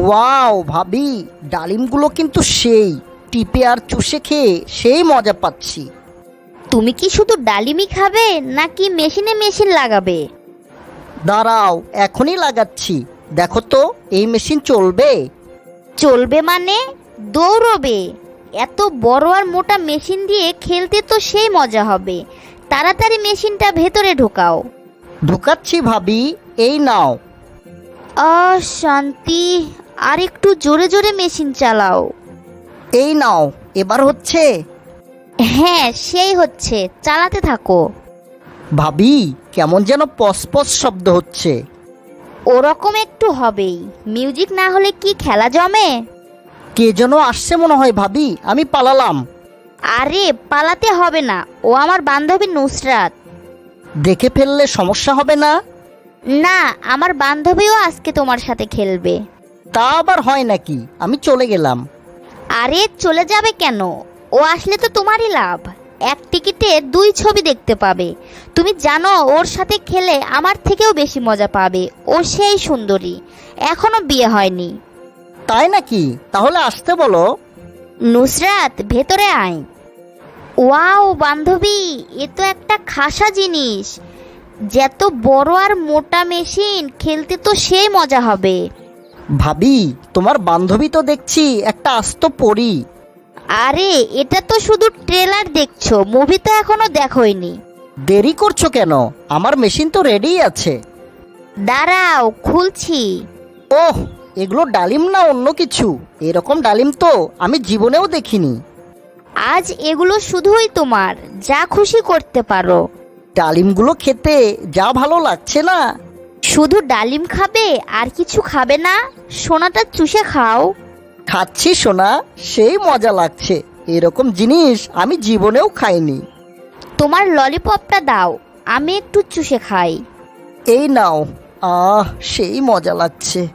Wow ভাবি ডালিমগুলো কিন্তু সেই টিপে আর চুষে খেয়ে সেই মজা পাচ্ছি। তুমি কি শুধু ডালিমই খাবে নাকি মেশিনে মেশিন লাগাবে? দাঁড়াও এখনই লাগাচ্ছি। দেখো তো এই মেশিন চলবে? চলবে মানে? দৌড়বে। এত বড় আর মোটা মেশিন দিয়ে খেলতে তো সেই মজা হবে। তাড়াতাড়ি মেশিনটা ভেতরে ঢোকাও। ঢুকাচ্ছি ভাবি এই নাও। শান্তি আর একটু জোরে জোরে মেশিন চালাও। এই নাও এবার হচ্ছে। হ্যাঁ সেই হচ্ছে চালাতে থাকো। ভাবি কেমন যেন পসপস শব্দ হচ্ছে। ওরকম একটু হবেই। মিউজিক না হলে কি খেলা জমে? কে যেন আসছে মনে হয় ভাবি আমি পালালাম। আরে পালাতে হবে না ও আমার বান্ধবী নুসরাত। দেখে ফেললে সমস্যা হবে না? না আমার বান্ধবীও আজকে তোমার সাথে খেলবে। তা আবার হয় নাকি? আমি চলে গেলাম। আরে চলে যাবে কেন? ও আসলে তো তোমারই লাভ। এক টিকিটে দুই ছবি দেখতে পাবে। তুমি জানো ওর সাথে খেলে আমার থেকেও বেশি মজা পাবে। ও সেই সুন্দরী। এখনও বিয়ে হয়নি। তাই নাকি? তাহলে আসতে বলো। নুসরাত ভেতরে আয়। ওয়াও বান্ধবী এ তো একটা খাসা জিনিস। যত বড় আর মোটা মেশিন খেলতে তো সেই মজা হবে। ভাবি তোমার বান্ধবী তো দেখছি একটা আস্ত পড়ি আরে এটা তো শুধু ট্রেলার দেখছ মুভি তো এখনও দেখোইনি। দেরি করছ কেন? আমার মেশিন তো রেডি আছে। দাঁড়াও খুলছি। ওহ এগুলো ডালিম না অন্য কিছু? এরকম ডালিম তো আমি জীবনেও দেখিনি। আজ এগুলো শুধুই তোমার যা খুশি করতে পারো। ডালিমগুলো খেতে যা ভালো লাগছে না? শুধু ডালিম খাবে আর কিছু খাবে না? সোনাটা চুষে খাও। খাচ্ছি সোনা সেই মজা লাগছে। এরকম জিনিস আমি জীবনেও খাইনি। তোমার ললিপপটা দাও আমি একটু চুষে খাই। এই নাও। আহ সেই মজা লাগছে।